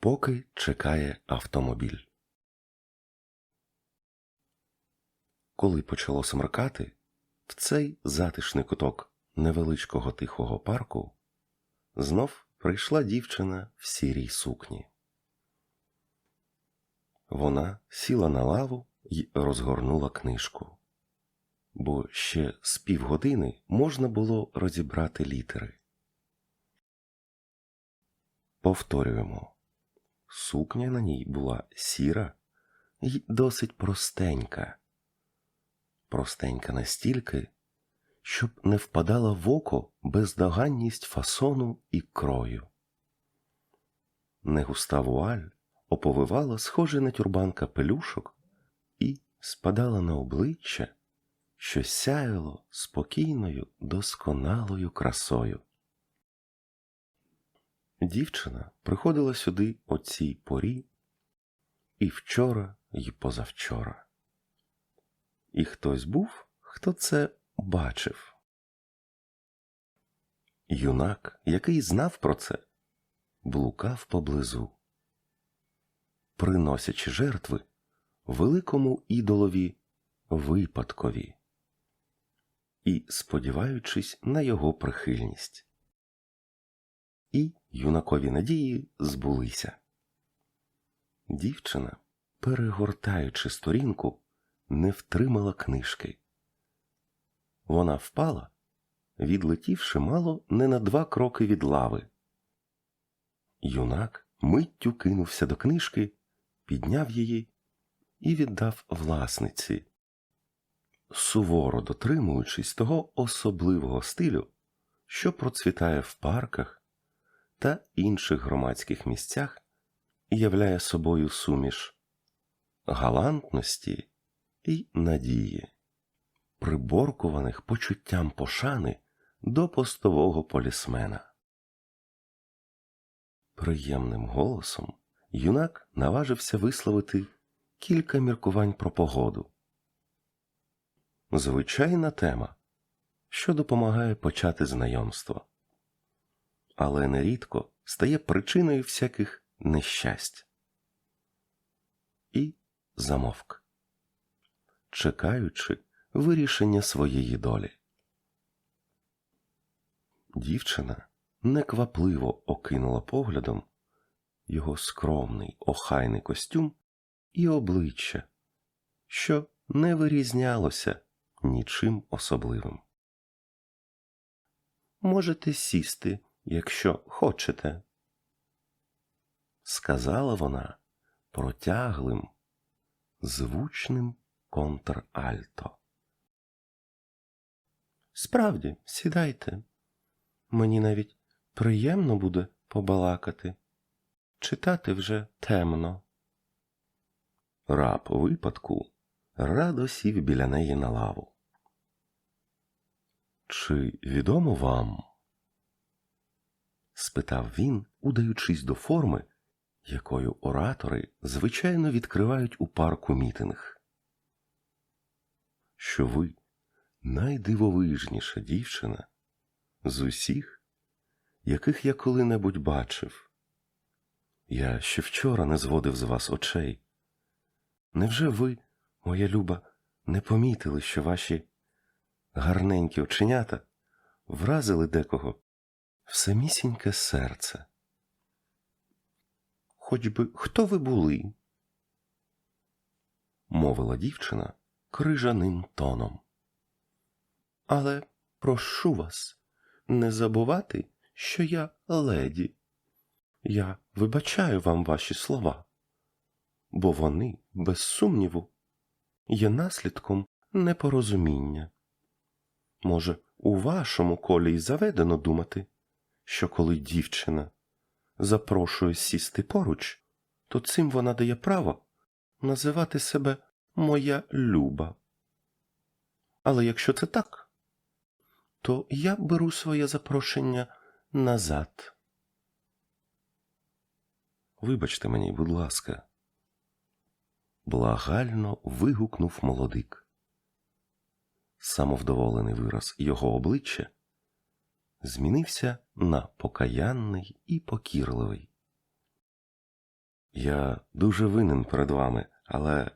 поки чекає автомобіль. Коли почало смеркати, в цей затишний куток невеличкого тихого парку знов прийшла дівчина в сірій сукні. Вона сіла на лаву й розгорнула книжку, бо ще з півгодини можна було розібрати літери. Повторюємо, сукня на ній була сіра й досить простенька. Простенька настільки, щоб не впадала в око бездоганність фасону і крою. Негуста вуаль оповивала схожий на тюрбан капелюшок і спадала на обличчя, що сяяло спокійною, досконалою красою. Дівчина приходила сюди о цій порі і вчора, і позавчора. І хтось був, хто це бачив. Юнак, який знав про це, блукав поблизу, приносячи жертви великому ідолові випадкові і сподіваючись на його прихильність. І юнакові надії збулися. Дівчина, перегортаючи сторінку, не втримала книжки. Вона впала, відлетівши мало не на два кроки від лави. Юнак миттю кинувся до книжки, підняв її і віддав власниці, суворо дотримуючись того особливого стилю, що процвітає в парках та інших громадських місцях являє собою суміш галантності і надії, приборкуваних почуттям пошани до постового полісмена. Приємним голосом юнак наважився висловити кілька міркувань про погоду. Звичайна тема, що допомагає почати знайомство, але нерідко стає причиною всяких нещасть. І замовк чекаючи вирішення своєї долі. Дівчина неквапливо окинула поглядом його скромний охайний костюм і обличчя, що не вирізнялося нічим особливим. Можете сісти, якщо хочете, сказала вона протяглим, звучним контральто. Справді, сідайте. Мені навіть приємно буде побалакати. Читати вже темно. Раб випадку радо сів біля неї на лаву. Чи відомо вам? Спитав він, удаючись до форми, якою оратори звичайно відкривають у парку мітинг. Що ви найдивовижніша дівчина з усіх, яких я коли-небудь бачив. Я ще вчора не зводив з вас очей. Невже ви, моя люба, не помітили, що ваші гарненькі оченята вразили декого в самісіньке серце? Хоч би хто ви були? мовила дівчина крижаним тоном. Але прошу вас не забувати, що я леді. Я вибачаю вам ваші слова, бо вони, без сумніву, є наслідком непорозуміння. Може, у вашому колі й заведено думати, що коли дівчина запрошує сісти поруч, то цим вона дає право називати себе моя люба. Але якщо це так, то я беру своє запрошення назад. Вибачте мені, будь ласка, благально вигукнув молодик. Самовдоволений вираз його обличчя змінився на покаянний і покірливий. Я дуже винен перед вами, але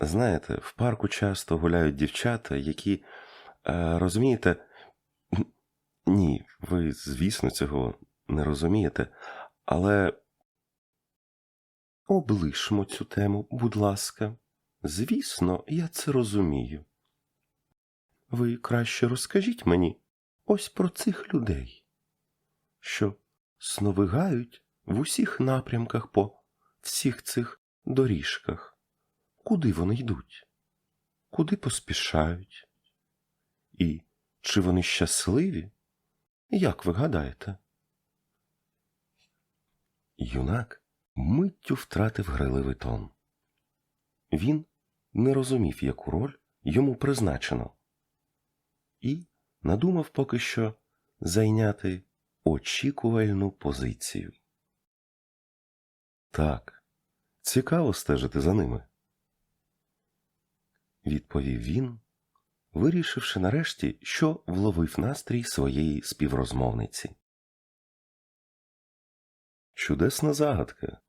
знаєте, в парку часто гуляють дівчата, які, е, розумієте, ні, ви, звісно, цього не розумієте, але облишмо цю тему, будь ласка. Звісно, я це розумію. Ви краще розкажіть мені ось про цих людей, що сновигають в усіх напрямках по всіх цих доріжках. Куди вони йдуть? Куди поспішають? І чи вони щасливі? Як ви гадаєте? Юнак миттю втратив грайливий тон. Він не розумів, яку роль йому призначено, і надумав поки що зайняти очікувальну позицію. Так, цікаво стежити за ними, відповів він, вирішивши нарешті, що вловив настрій своєї співрозмовниці. Чудесна загадка.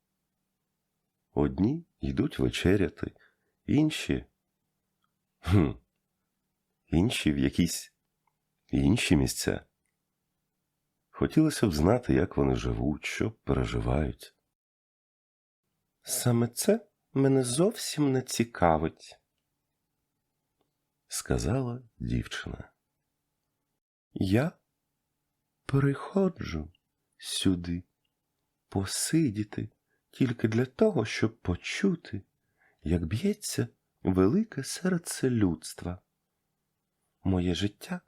Одні йдуть вечеряти, інші. Хм, інші в якісь інші місця. Хотілося б знати, як вони живуть, що переживають. Саме це мене зовсім не цікавить, сказала дівчина. Я приходжу сюди посидіти тільки для того, щоб почути, як б'ється велике серце людства. Моє життя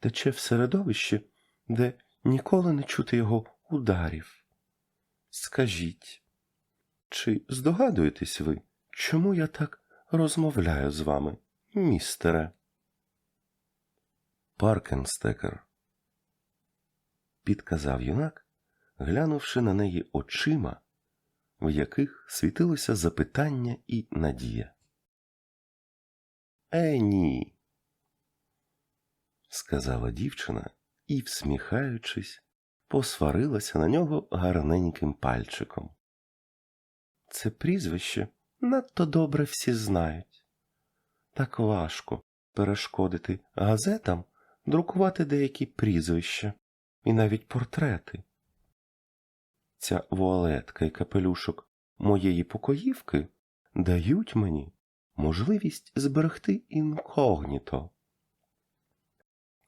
тече в середовищі, де ніколи не чути його ударів. Скажіть, чи здогадуєтесь ви, чому я так розмовляю з вами, містере? Паркенстекер, підказав юнак, глянувши на неї очима, в яких світилося запитання і надія. Е, ні, сказала дівчина і, всміхаючись, посварилася на нього гарненьким пальчиком. Це прізвище надто добре всі знають. Так важко перешкодити газетам друкувати деякі прізвища і навіть портрети. Ця вуалетка і капелюшок моєї покоївки дають мені можливість зберегти інкогніто.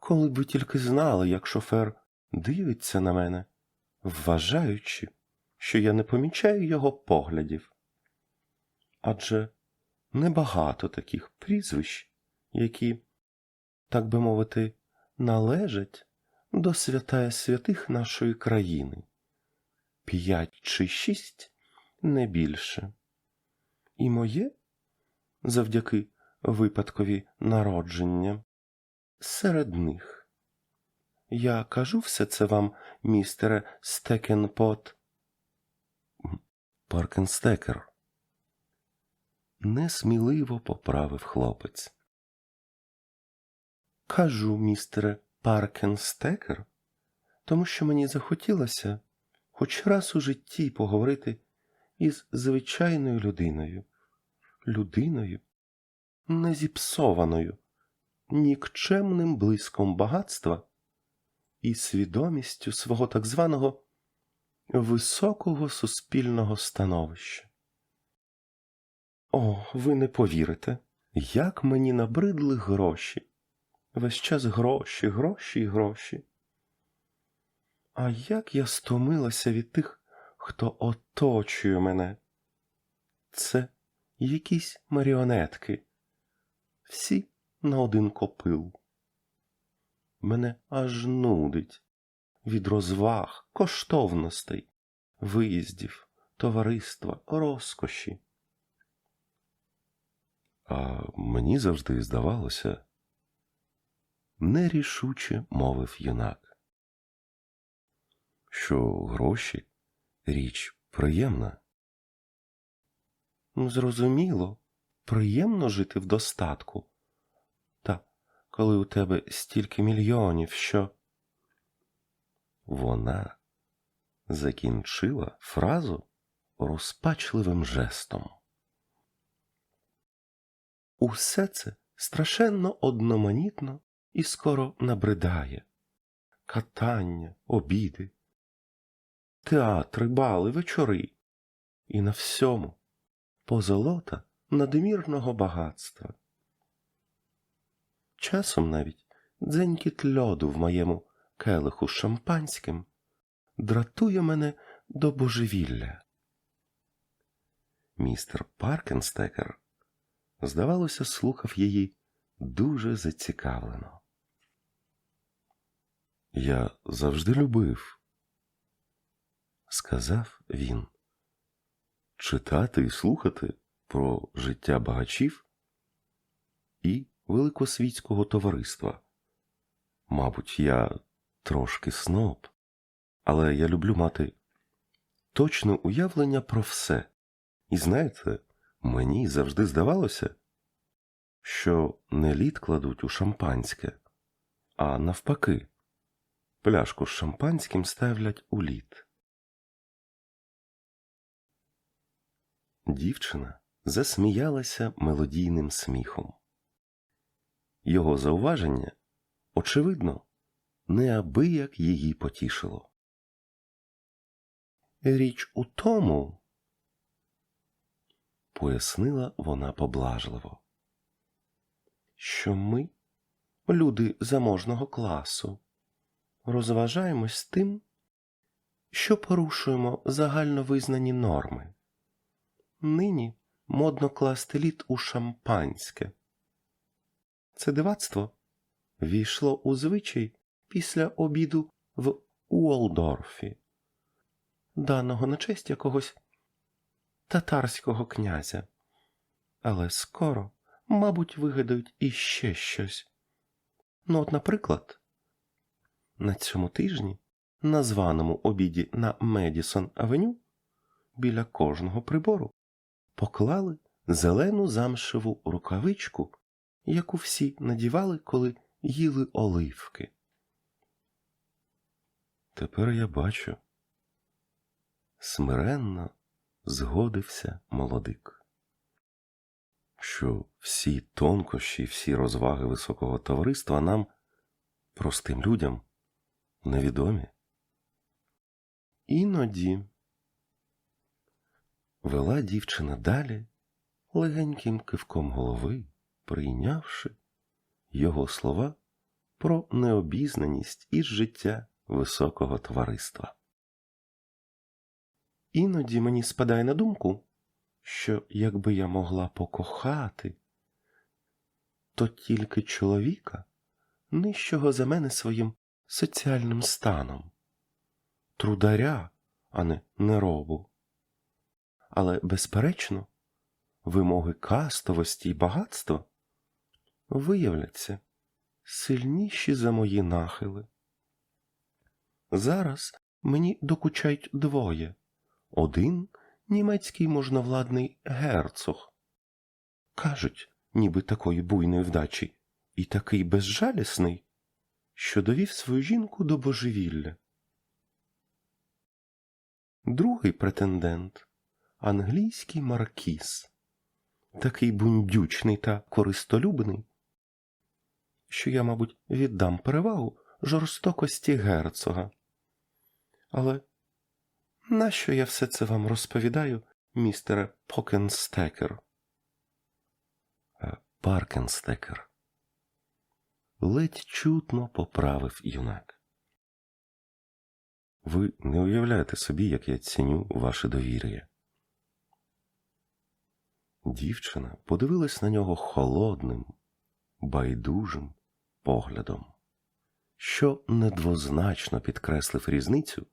Коли б ви тільки знали, як шофер дивиться на мене, вважаючи, що я не помічаю його поглядів. Адже небагато таких прізвищ, які, так би мовити, належать до святая святих нашої країни. П'ять чи шість не більше. І моє, завдяки випадкові народження, серед них. Я кажу все це вам, містере Стекенпот. Паркенстекер. Несміливо поправив хлопець. Кажу, містере Паркенстекер, тому що мені захотілося хоч раз у житті поговорити із звичайною людиною, людиною, не зіпсованою, нікчемним блиском багатства і свідомістю свого так званого високого суспільного становища. О, ви не повірите, як мені набридли гроші. Весь час гроші, гроші і гроші. А як я стомилася від тих, хто оточує мене. Це якісь маріонетки, всі на один копил. Мене аж нудить від розваг, коштовностей, виїздів, товариства, розкоші. А мені завжди здавалося, нерішуче мовив юнак, що гроші річ приємна. Зрозуміло, приємно жити в достатку. Коли у тебе стільки мільйонів, що. Вона закінчила фразу розпачливим жестом. Усе це страшенно одноманітно і скоро набридає. Катання, обіди, театри, бали, вечори. І на всьому позолота надмірного багатства. Часом навіть дзенькіт льоду в моєму келиху шампанським дратує мене до божевілля. Містер Паркенстекер, здавалося, слухав її дуже зацікавлено. Я завжди любив, сказав він, читати і слухати про життя багачів і великосвітського товариства. Мабуть, я трошки сноб, але я люблю мати точне уявлення про все. І знаєте, мені завжди здавалося, що не лід кладуть у шампанське, а навпаки, пляшку з шампанським ставлять у лід. Дівчина засміялася мелодійним сміхом. Його зауваження, очевидно, неабияк її потішило. Річ у тому, пояснила вона поблажливо, що ми, люди заможного класу, розважаємось тим, що порушуємо загально визнані норми. Нині модно класти лід у шампанське. Це дивацтво війшло у звичай після обіду в Уолдорфі, даного на честь якогось татарського князя. Але скоро, мабуть, вигадають іще щось. Ну, от, наприклад, на цьому тижні, на званому обіді на Медісон Авеню, біля кожного прибору поклали зелену замшеву рукавичку, яку всі надівали, коли їли оливки. Тепер я бачу. Смиренно згодився молодик, що всі тонкощі, всі розваги високого товариства нам, простим людям, невідомі. Іноді вела дівчина далі, легеньким кивком голови, прийнявши його слова про необізнаність із життя високого товариства. Іноді мені спадає на думку, що якби я могла покохати, то тільки чоловіка, нижчого за мене своїм соціальним станом, трударя, а не неробу. Але, безперечно, вимоги кастовості й багатства виявляться сильніші за мої нахили. Зараз мені докучають двоє один німецький можновладний герцог. Кажуть, ніби такої буйної вдачі, і такий безжалісний, що довів свою жінку до божевілля. Другий претендент англійський маркіз, такий бундючний та користолюбний, що я, мабуть, віддам перевагу жорстокості герцога. Але нащо я все це вам розповідаю, містере Покенстекер? Е, Паркенстекер. Ледь чутно поправив юнак. Ви не уявляєте собі, як я ціню ваше довір'я. Дівчина подивилась на нього холодним, байдужим поглядом, що недвозначно підкреслив різницю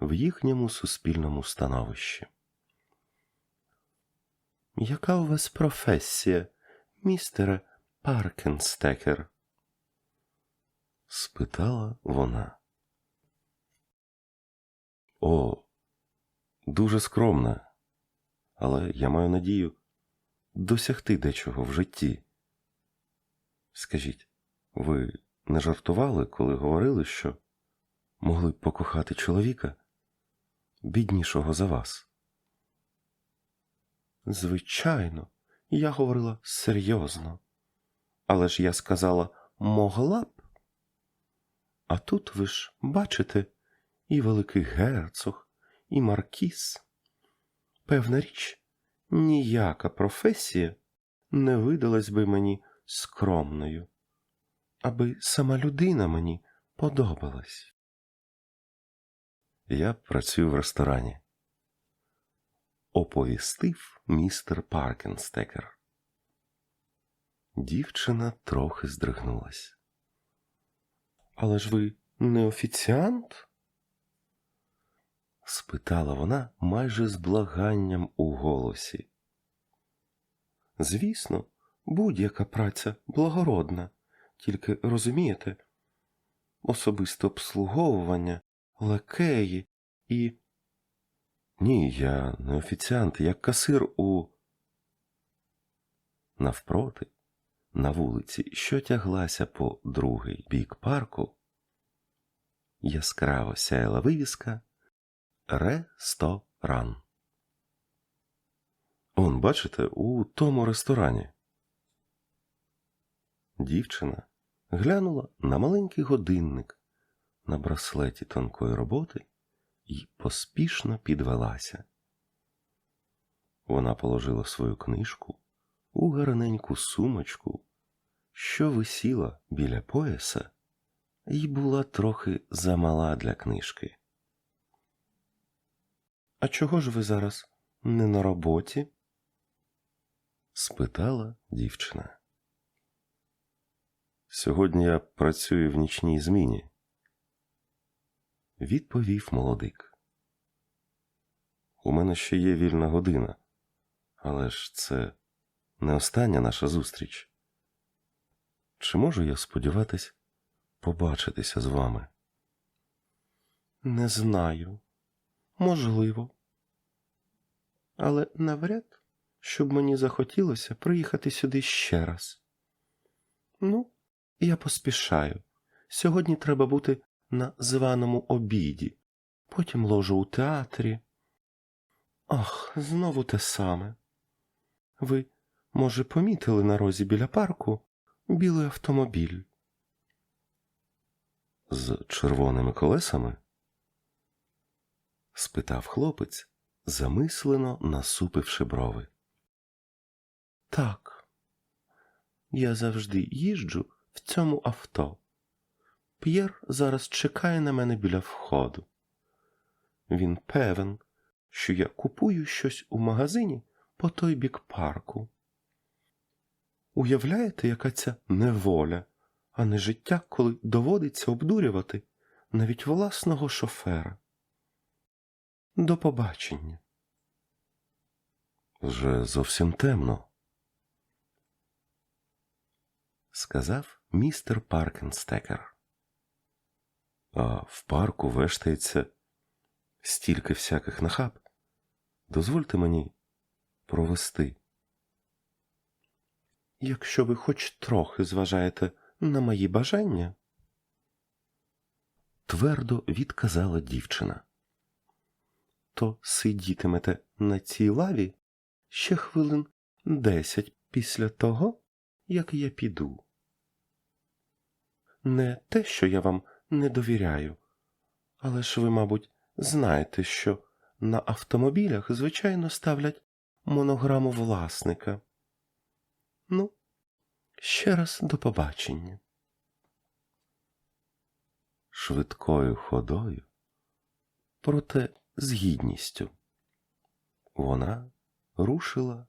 в їхньому суспільному становищі. Яка у вас професія, містере Паркенстекер? спитала вона. О, дуже скромна, але я маю надію досягти дечого в житті. Скажіть, ви не жартували, коли говорили, що могли б покохати чоловіка, біднішого за вас? Звичайно, я говорила серйозно. Але ж я сказала могла б. А тут ви ж бачите і великий герцог, і маркіз. Певна річ, ніяка професія не видалась би мені скромною, аби сама людина мені подобалась. Я працюю в ресторані. Оповістив містер Паркенстекер. Дівчина трохи здригнулась. Але ж ви не офіціант? спитала вона майже з благанням у голосі. Звісно, будь-яка праця благородна, тільки розумієте, особисте обслуговування, лакеї і. Ні, я не офіціант, я касир у. Навпроти, на вулиці, що тяглася по другий бік парку, яскраво сяяла вивіска Ресторан. Он, бачите, у тому ресторані. Дівчина глянула на маленький годинник на браслеті тонкої роботи і поспішно підвелася. Вона положила свою книжку у гарненьку сумочку, що висіла біля пояса, і була трохи замала для книжки. А чого ж ви зараз не на роботі? спитала дівчина. Сьогодні я працюю в нічній зміні, відповів молодик. У мене ще є вільна година, але ж це не остання наша зустріч. Чи можу я сподіватись побачитися з вами? Не знаю. Можливо. Але навряд, щоб мені захотілося приїхати сюди ще раз. Ну, я поспішаю. Сьогодні треба бути на званому обіді, потім ложу у театрі. Ах, знову те саме. Ви, може, помітили на розі біля парку білий автомобіль? З червоними колесами? спитав хлопець, замислено насупивши брови. Так. Я завжди їжджу в цьому авто. П'єр зараз чекає на мене біля входу. Він певен, що я купую щось у магазині по той бік парку. Уявляєте, яка ця неволя, а не життя, коли доводиться обдурювати навіть власного шофера. До побачення. Вже зовсім темно, сказав містер Паркенстекер. А в парку вештається стільки всяких нахаб. Дозвольте мені провести. Якщо ви хоч трохи зважаєте на мої бажання, твердо відказала дівчина. То сидітимете на цій лаві ще хвилин десять після того, як я піду. Не те, що я вам не довіряю, але ж ви, мабуть, знаєте, що на автомобілях звичайно ставлять монограму власника. Ну, ще раз до побачення. Швидкою ходою, проте з гідністю, вона рушила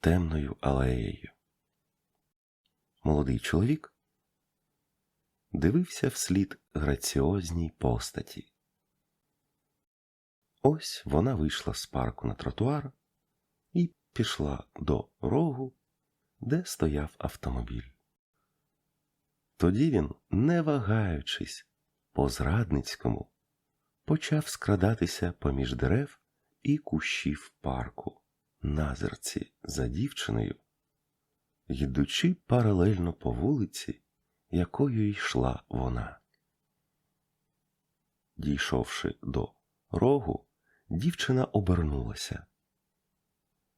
темною алеєю. Молодий чоловік дивився вслід граціозній постаті. Ось вона вийшла з парку на тротуар і пішла до рогу, де стояв автомобіль. Тоді він, не вагаючись, по зрадницькому, почав скрадатися поміж дерев і кущів парку, назирці за дівчиною, йдучи паралельно по вулиці, якою йшла вона. Дійшовши до рогу, дівчина обернулася.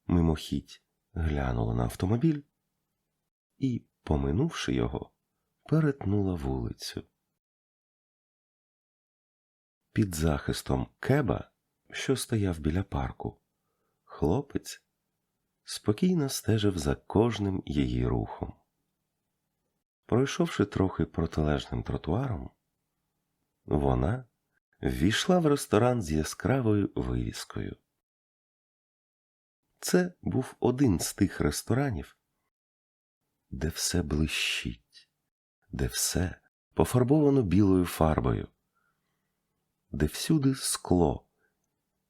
мимохідь глянула на автомобіль і, поминувши його, перетнула вулицю. Під захистом кеба, що стояв біля парку, хлопець спокійно стежив за кожним її рухом. Пройшовши трохи протилежним тротуаром, вона ввійшла в ресторан з яскравою вивіскою. Це був один з тих ресторанів, де все блищить, де все пофарбовано білою фарбою, де всюди скло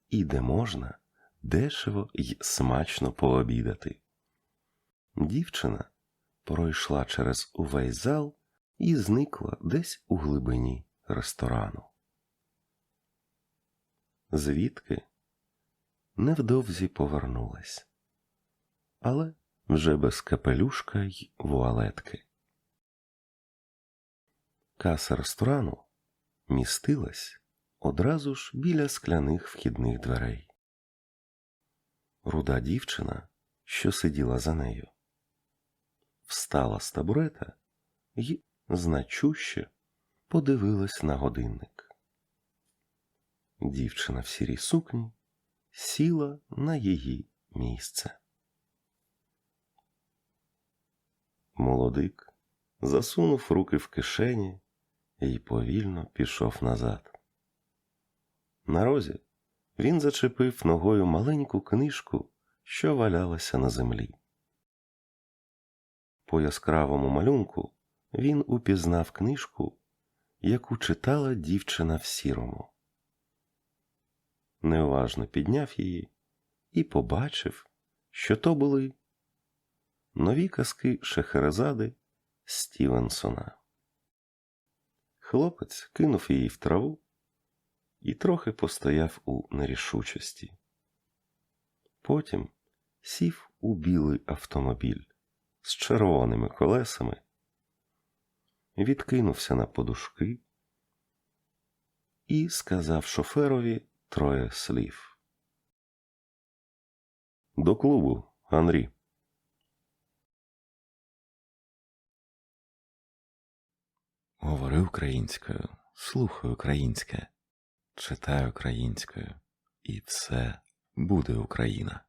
і де можна дешево й смачно пообідати. Дівчина пройшла через увесь зал і зникла десь у глибині ресторану. Звідки невдовзі повернулась, але вже без капелюшка й вуалетки. Каса ресторану містилась одразу ж біля скляних вхідних дверей. Руда дівчина, що сиділа за нею, встала з табурета й значуще подивилась на годинник. Дівчина в сірій сукні сіла на її місце. Молодик засунув руки в кишені і повільно пішов назад. На розі він зачепив ногою маленьку книжку, що валялася на землі. По яскравому малюнку він упізнав книжку, яку читала дівчина в сірому. Неуважно підняв її і побачив, що то були нові казки Шехерезади Стівенсона. Хлопець кинув її в траву і трохи постояв у нерішучості. Потім сів у білий автомобіль з червоними колесами, відкинувся на подушки і сказав шоферові троє слів. До клубу, Андрій. Говори українською, слухай українське, читай українською, і все буде Україна.